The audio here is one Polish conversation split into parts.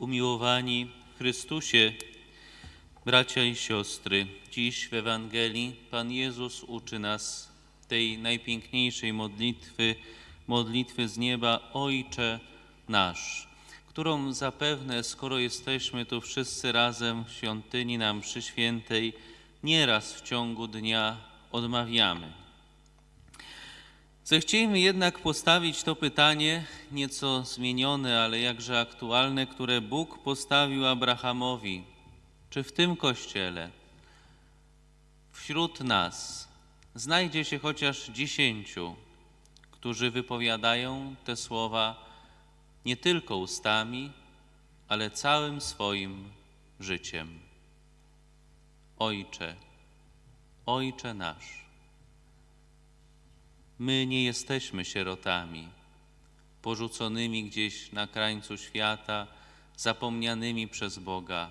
Umiłowani w Chrystusie, bracia i siostry, dziś w Ewangelii Pan Jezus uczy nas tej najpiękniejszej modlitwy, modlitwy z nieba Ojcze nasz, którą zapewne, skoro jesteśmy tu wszyscy razem w świątyni na mszy świętej, nieraz w ciągu dnia odmawiamy. Zechciejmy jednak postawić to pytanie, nieco zmienione, ale jakże aktualne, które Bóg postawił Abrahamowi. Czy w tym kościele, wśród nas, znajdzie się chociaż dziesięciu, którzy wypowiadają te słowa nie tylko ustami, ale całym swoim życiem? Ojcze, Ojcze nasz. My nie jesteśmy sierotami, porzuconymi gdzieś na krańcu świata, zapomnianymi przez Boga.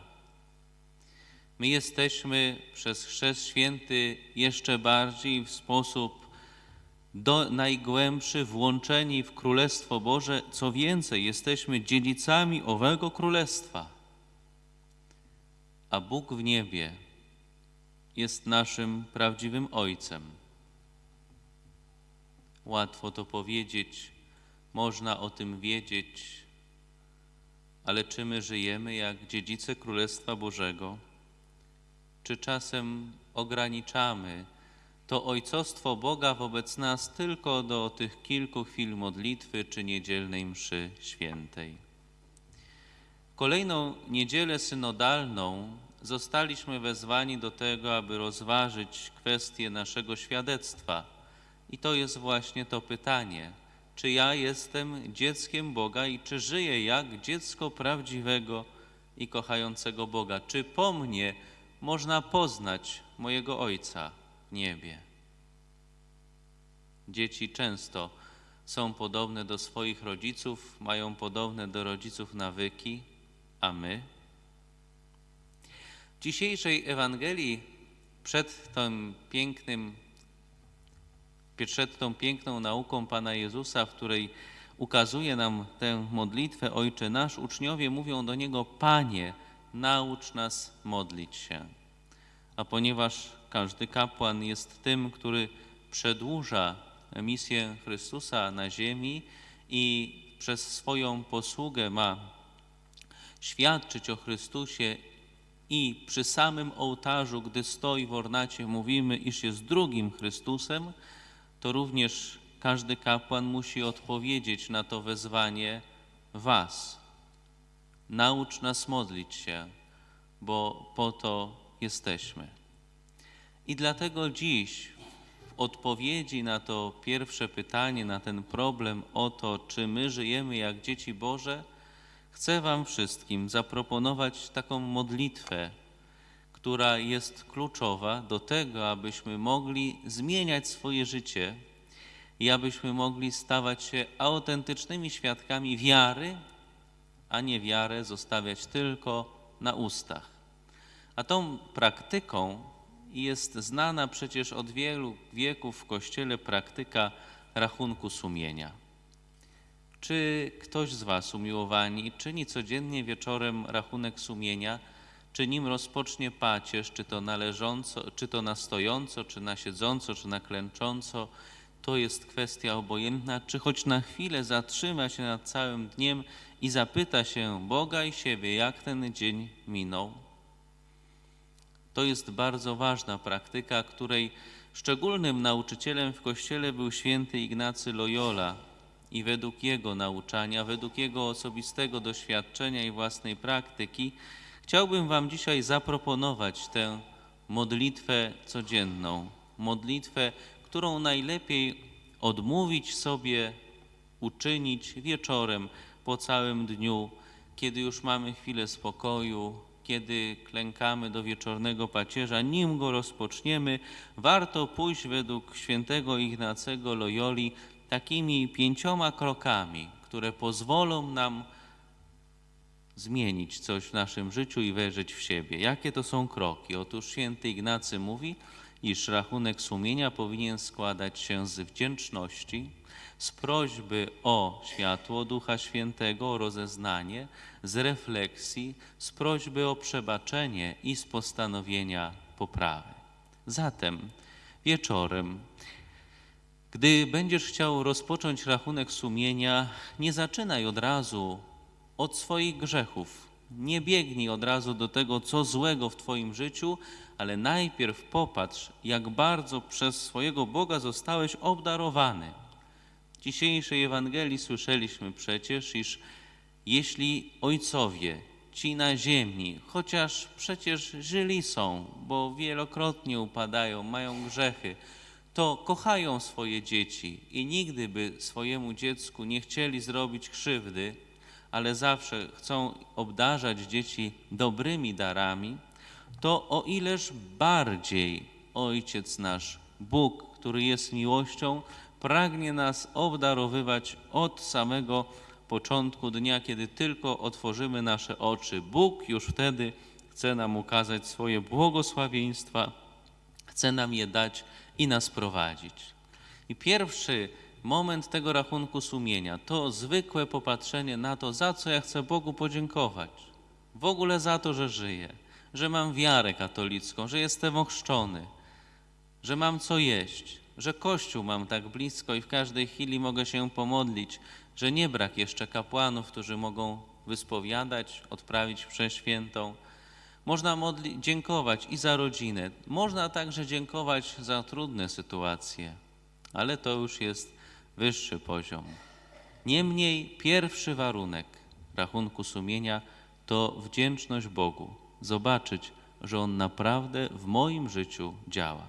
My jesteśmy przez Chrzest Święty jeszcze bardziej w sposób do, najgłębszy włączeni w Królestwo Boże. Co więcej, jesteśmy dziedzicami owego Królestwa. A Bóg w niebie jest naszym prawdziwym Ojcem. Łatwo to powiedzieć, można o tym wiedzieć, ale czy my żyjemy jak dziedzice Królestwa Bożego? Czy czasem ograniczamy to ojcostwo Boga wobec nas tylko do tych kilku chwil modlitwy czy niedzielnej mszy świętej? Kolejną niedzielę synodalną zostaliśmy wezwani do tego, aby rozważyć kwestię naszego świadectwa i to jest właśnie to pytanie: czy ja jestem dzieckiem Boga i czy żyję jak dziecko prawdziwego i kochającego Boga? Czy po mnie można poznać mojego Ojca w niebie? Dzieci często są podobne do swoich rodziców, mają podobne do rodziców nawyki, a my? W dzisiejszej Ewangelii przed tym pięknym przed tą piękną nauką Pana Jezusa, w której ukazuje nam tę modlitwę Ojcze Nasz, uczniowie mówią do Niego, Panie, naucz nas modlić się. A ponieważ każdy kapłan jest tym, który przedłuża misję Chrystusa na ziemi i przez swoją posługę ma świadczyć o Chrystusie i przy samym ołtarzu, gdy stoi w ornacie, mówimy, iż jest drugim Chrystusem, to również każdy kapłan musi odpowiedzieć na to wezwanie Was. Naucz nas modlić się, bo po to jesteśmy. I dlatego dziś w odpowiedzi na to pierwsze pytanie, na ten problem o to, czy my żyjemy jak dzieci Boże, chcę Wam wszystkim zaproponować taką modlitwę, która jest kluczowa do tego, abyśmy mogli zmieniać swoje życie i abyśmy mogli stawać się autentycznymi świadkami wiary, a nie wiarę zostawiać tylko na ustach. A tą praktyką jest znana przecież od wielu wieków w Kościele praktyka rachunku sumienia. Czy ktoś z Was, umiłowani, czyni codziennie wieczorem rachunek sumienia? Czy nim rozpocznie pacierz, czy to należąco, czy to na stojąco, czy na siedząco, czy na klęcząco, to jest kwestia obojętna, czy choć na chwilę zatrzyma się nad całym dniem i zapyta się Boga i siebie, jak ten dzień minął. To jest bardzo ważna praktyka, której szczególnym nauczycielem w Kościele był święty Ignacy Loyola i według jego nauczania, według jego osobistego doświadczenia i własnej praktyki, Chciałbym Wam dzisiaj zaproponować tę modlitwę codzienną, modlitwę, którą najlepiej odmówić sobie, uczynić wieczorem po całym dniu, kiedy już mamy chwilę spokoju, kiedy klękamy do wieczornego pacierza, nim go rozpoczniemy, warto pójść według świętego Ignacego Loyoli takimi pięcioma krokami, które pozwolą nam zmienić coś w naszym życiu i wejrzeć w siebie. Jakie to są kroki? Otóż święty Ignacy mówi, iż rachunek sumienia powinien składać się z wdzięczności, z prośby o światło Ducha Świętego, o rozeznanie, z refleksji, z prośby o przebaczenie i z postanowienia poprawy. Zatem wieczorem, gdy będziesz chciał rozpocząć rachunek sumienia, nie zaczynaj od razu od swoich grzechów. Nie biegnij od razu do tego, co złego w Twoim życiu, ale najpierw popatrz, jak bardzo przez swojego Boga zostałeś obdarowany. W dzisiejszej Ewangelii słyszeliśmy przecież, iż jeśli ojcowie, ci na ziemi, chociaż przecież żyli są, bo wielokrotnie upadają, mają grzechy, to kochają swoje dzieci i nigdy by swojemu dziecku nie chcieli zrobić krzywdy, ale zawsze chcą obdarzać dzieci dobrymi darami, to o ileż bardziej Ojciec nasz, Bóg, który jest miłością, pragnie nas obdarowywać od samego początku dnia, kiedy tylko otworzymy nasze oczy. Bóg już wtedy chce nam ukazać swoje błogosławieństwa, chce nam je dać i nas prowadzić. I pierwszy moment tego rachunku sumienia to zwykłe popatrzenie na to, za co ja chcę Bogu podziękować. W ogóle za to, że żyję, że mam wiarę katolicką, że jestem ochrzczony, że mam co jeść, że Kościół mam tak blisko i w każdej chwili mogę się pomodlić, że nie brak jeszcze kapłanów, którzy mogą wyspowiadać, odprawić przeświętą. Można modli- dziękować i za rodzinę, można także dziękować za trudne sytuacje, ale to już jest wyższy poziom. Niemniej pierwszy warunek rachunku sumienia to wdzięczność Bogu, zobaczyć, że On naprawdę w moim życiu działa.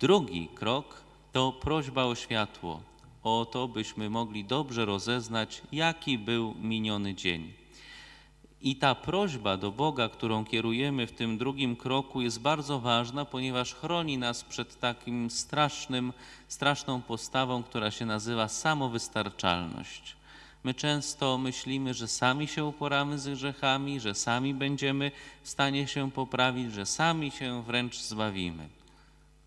Drugi krok to prośba o światło, o to, byśmy mogli dobrze rozeznać, jaki był miniony dzień. I ta prośba do Boga, którą kierujemy w tym drugim kroku, jest bardzo ważna, ponieważ chroni nas przed takim strasznym, straszną postawą, która się nazywa samowystarczalność. My często myślimy, że sami się uporamy z grzechami, że sami będziemy w stanie się poprawić, że sami się wręcz zbawimy.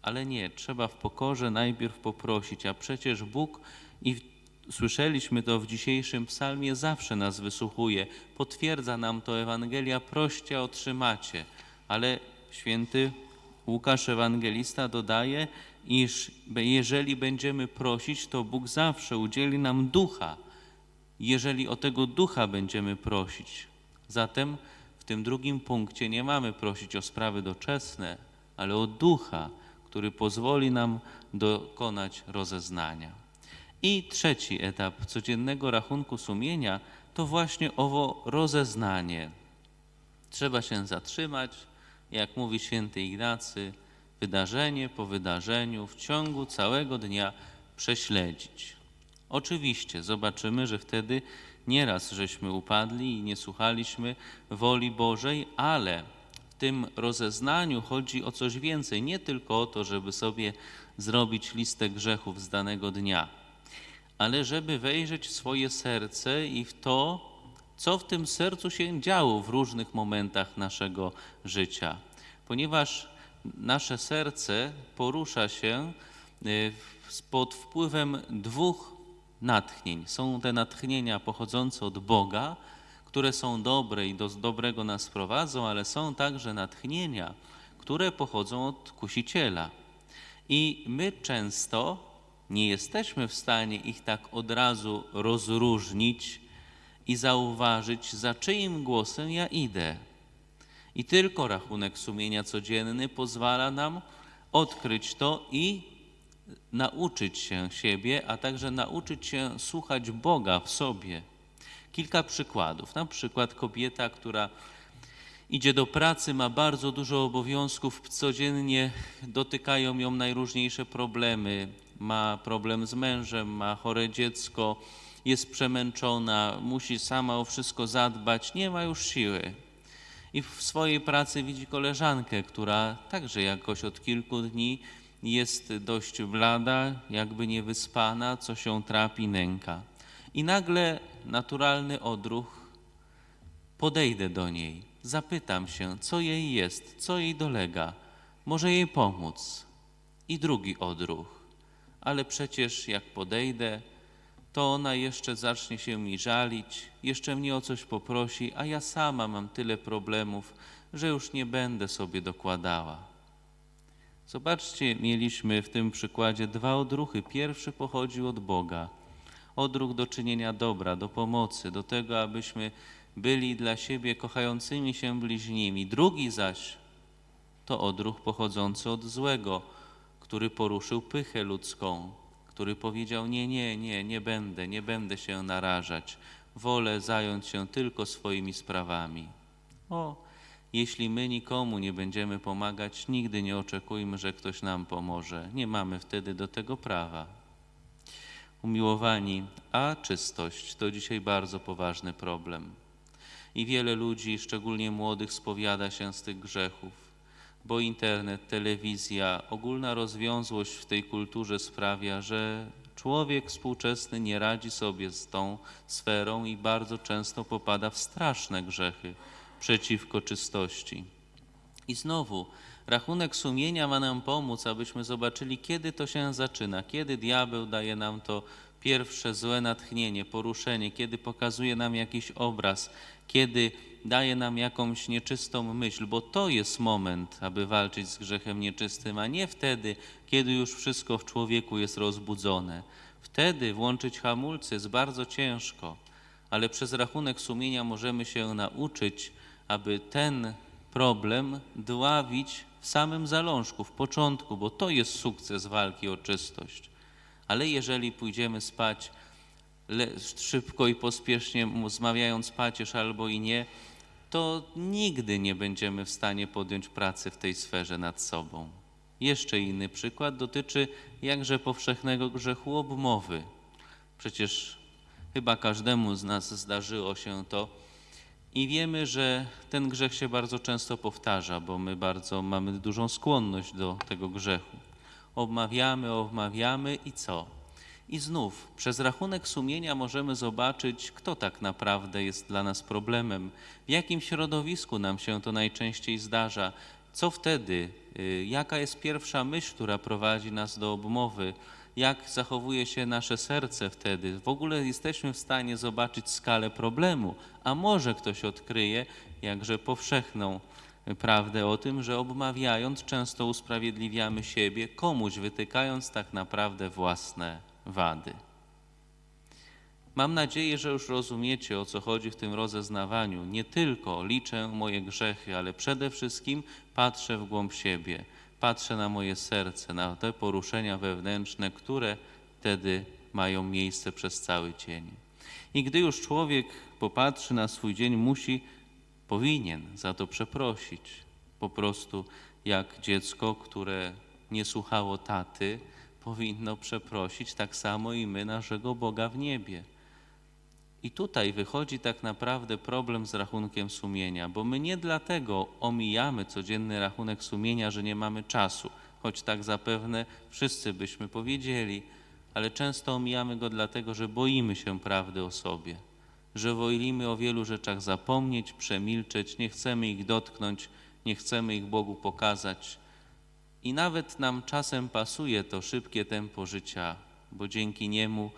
Ale nie, trzeba w pokorze najpierw poprosić, a przecież Bóg i słyszeliśmy to w dzisiejszym psalmie, zawsze nas wysłuchuje. Potwierdza nam to Ewangelia, proście, otrzymacie. Ale święty Łukasz Ewangelista dodaje, iż jeżeli będziemy prosić, to Bóg zawsze udzieli nam ducha, jeżeli o tego ducha będziemy prosić. Zatem w tym drugim punkcie nie mamy prosić o sprawy doczesne, ale o ducha, który pozwoli nam dokonać rozeznania. I trzeci etap codziennego rachunku sumienia to właśnie owo rozeznanie. Trzeba się zatrzymać, jak mówi święty Ignacy, wydarzenie po wydarzeniu w ciągu całego dnia prześledzić. Oczywiście zobaczymy, że wtedy nieraz żeśmy upadli i nie słuchaliśmy woli Bożej, ale w tym rozeznaniu chodzi o coś więcej, nie tylko o to, żeby sobie zrobić listę grzechów z danego dnia, ale żeby wejrzeć w swoje serce i w to, co w tym sercu się działo w różnych momentach naszego życia. Ponieważ nasze serce porusza się y, pod wpływem dwóch natchnień. Są te natchnienia pochodzące od Boga, które są dobre i do dobrego nas prowadzą, ale są także natchnienia, które pochodzą od kusiciela. I my często nie jesteśmy w stanie ich tak od razu rozróżnić i zauważyć, za czyim głosem ja idę. I tylko rachunek sumienia codzienny pozwala nam odkryć to i nauczyć się siebie, a także nauczyć się słuchać Boga w sobie. Kilka przykładów. Na przykład kobieta, która idzie do pracy, ma bardzo dużo obowiązków, codziennie dotykają ją najróżniejsze problemy. Ma problem z mężem, ma chore dziecko, jest przemęczona, musi sama o wszystko zadbać, nie ma już siły. I w swojej pracy widzi koleżankę, która także jakoś od kilku dni jest dość blada, jakby niewyspana, co się trapi, nęka. I nagle naturalny odruch podejdę do niej, zapytam się, co jej jest, co jej dolega. może jej pomóc i drugi odruch. Ale przecież jak podejdę, to ona jeszcze zacznie się mi żalić, jeszcze mnie o coś poprosi, a ja sama mam tyle problemów, że już nie będę sobie dokładała. Zobaczcie, mieliśmy w tym przykładzie dwa odruchy. Pierwszy pochodził od Boga. Odruch do czynienia dobra, do pomocy, do tego, abyśmy byli dla siebie kochającymi się bliźnimi. Drugi zaś to odruch pochodzący od złego, który poruszył pychę ludzką, który powiedział: Nie, nie, nie, nie będę, nie będę się narażać, wolę zająć się tylko swoimi sprawami. O, jeśli my nikomu nie będziemy pomagać, nigdy nie oczekujmy, że ktoś nam pomoże. Nie mamy wtedy do tego prawa. Umiłowani, a czystość to dzisiaj bardzo poważny problem. I wiele ludzi, szczególnie młodych, spowiada się z tych grzechów, bo internet, telewizja, ogólna rozwiązłość w tej kulturze sprawia, że człowiek współczesny nie radzi sobie z tą sferą i bardzo często popada w straszne grzechy przeciwko czystości. I znowu, rachunek sumienia ma nam pomóc, abyśmy zobaczyli, kiedy to się zaczyna, kiedy diabeł daje nam to pierwsze złe natchnienie, poruszenie, kiedy pokazuje nam jakiś obraz, kiedy daje nam jakąś nieczystą myśl, bo to jest moment, aby walczyć z grzechem nieczystym, a nie wtedy, kiedy już wszystko w człowieku jest rozbudzone. Wtedy włączyć hamulce jest bardzo ciężko, ale przez rachunek sumienia możemy się nauczyć, aby ten problem dławić w samym zalążku, w początku, bo to jest sukces walki o czystość. Ale jeżeli pójdziemy spać szybko i pospiesznie, zmawiając pacierz albo i nie, to nigdy nie będziemy w stanie podjąć pracy w tej sferze nad sobą. Jeszcze inny przykład dotyczy jakże powszechnego grzechu obmowy. Przecież chyba każdemu z nas zdarzyło się to, i wiemy, że ten grzech się bardzo często powtarza, bo my bardzo mamy dużą skłonność do tego grzechu. Obmawiamy, obmawiamy i co? I znów przez rachunek sumienia możemy zobaczyć, kto tak naprawdę jest dla nas problemem, w jakim środowisku nam się to najczęściej zdarza, co wtedy, y, jaka jest pierwsza myśl, która prowadzi nas do obmowy, jak zachowuje się nasze serce wtedy. W ogóle jesteśmy w stanie zobaczyć skalę problemu, a może ktoś odkryje jakże powszechną prawdę o tym, że obmawiając często usprawiedliwiamy siebie, komuś wytykając tak naprawdę własne wady. Mam nadzieję, że już rozumiecie, o co chodzi w tym rozeznawaniu. Nie tylko liczę moje grzechy, ale przede wszystkim patrzę w głąb siebie patrzę na moje serce, na te poruszenia wewnętrzne, które wtedy mają miejsce przez cały dzień. I gdy już człowiek popatrzy na swój dzień, musi, powinien za to przeprosić. Po prostu jak dziecko, które nie słuchało taty, powinno przeprosić, tak samo i my naszego Boga w niebie. I tutaj wychodzi tak naprawdę problem z rachunkiem sumienia, bo my nie dlatego omijamy codzienny rachunek sumienia, że nie mamy czasu, choć tak zapewne wszyscy byśmy powiedzieli, ale często omijamy go dlatego, że boimy się prawdy o sobie, że wolimy o wielu rzeczach zapomnieć, przemilczeć, nie chcemy ich dotknąć, nie chcemy ich Bogu pokazać. I nawet nam czasem pasuje to szybkie tempo życia, bo dzięki niemu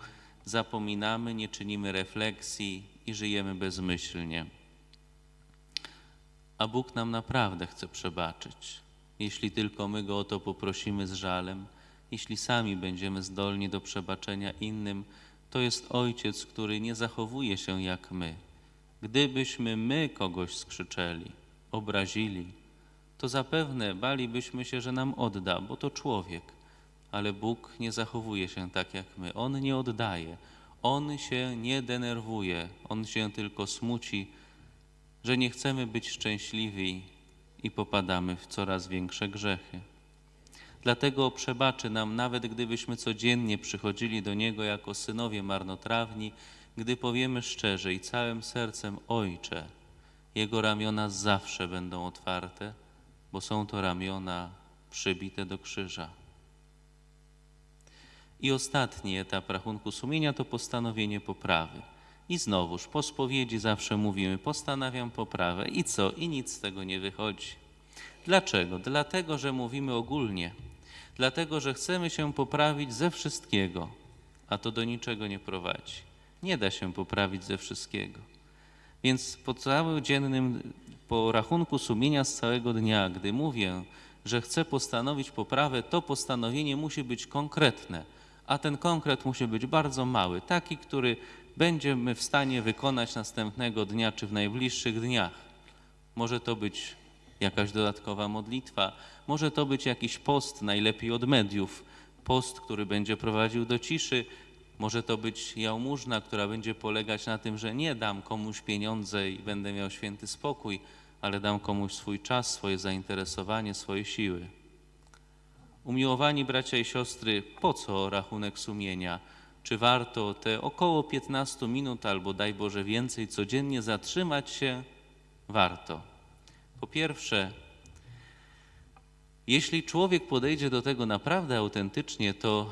zapominamy, nie czynimy refleksji i żyjemy bezmyślnie. A Bóg nam naprawdę chce przebaczyć, jeśli tylko my Go o to poprosimy z żalem, jeśli sami będziemy zdolni do przebaczenia innym, to jest Ojciec, który nie zachowuje się jak my. Gdybyśmy my kogoś skrzyczeli, obrazili, to zapewne balibyśmy się, że nam odda, bo to człowiek ale Bóg nie zachowuje się tak jak my. On nie oddaje, On się nie denerwuje, On się tylko smuci, że nie chcemy być szczęśliwi i popadamy w coraz większe grzechy. Dlatego przebaczy nam, nawet gdybyśmy codziennie przychodzili do Niego jako synowie marnotrawni, gdy powiemy szczerze i całym sercem Ojcze, Jego ramiona zawsze będą otwarte, bo są to ramiona przybite do krzyża. I ostatni etap rachunku sumienia to postanowienie poprawy. I znowuż po spowiedzi zawsze mówimy, postanawiam poprawę. I co? I nic z tego nie wychodzi. Dlaczego? Dlatego, że mówimy ogólnie. Dlatego, że chcemy się poprawić ze wszystkiego, a to do niczego nie prowadzi. Nie da się poprawić ze wszystkiego. Więc po całodziennym, po rachunku sumienia z całego dnia, gdy mówię, że chcę postanowić poprawę, to postanowienie musi być konkretne, a ten konkret musi być bardzo mały, taki, który będziemy w stanie wykonać następnego dnia czy w najbliższych dniach. Może to być jakaś dodatkowa modlitwa, może to być jakiś post, najlepiej od mediów, post, który będzie prowadził do ciszy, może to być jałmużna, która będzie polegać na tym, że nie dam komuś pieniądze i będę miał święty spokój, ale dam komuś swój czas, swoje zainteresowanie, swoje siły. Umiłowani bracia i siostry, po co rachunek sumienia? Czy warto te około 15 minut albo daj Boże więcej codziennie zatrzymać się? Warto. Po pierwsze, jeśli człowiek podejdzie do tego naprawdę autentycznie, to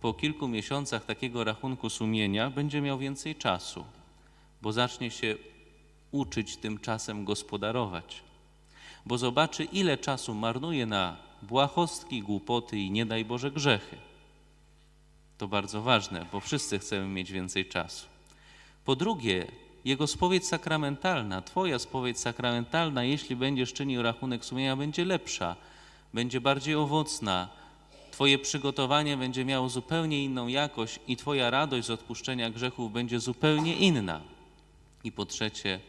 po kilku miesiącach takiego rachunku sumienia będzie miał więcej czasu, bo zacznie się uczyć tym czasem gospodarować, bo zobaczy, ile czasu marnuje na błahostki, głupoty i nie daj Boże grzechy. To bardzo ważne, bo wszyscy chcemy mieć więcej czasu. Po drugie, jego spowiedź sakramentalna, Twoja spowiedź sakramentalna, jeśli będziesz czynił rachunek sumienia, będzie lepsza, będzie bardziej owocna. Twoje przygotowanie będzie miało zupełnie inną jakość i Twoja radość z odpuszczenia grzechów będzie zupełnie inna. I po trzecie,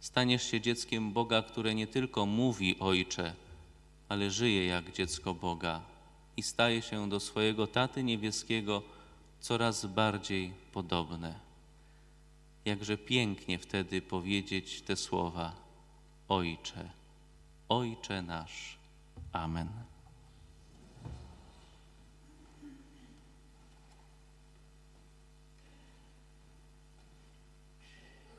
staniesz się dzieckiem Boga, które nie tylko mówi Ojcze, ale żyje jak dziecko Boga i staje się do swojego taty niebieskiego coraz bardziej podobne. Jakże pięknie wtedy powiedzieć te słowa: Ojcze, Ojcze nasz. Amen.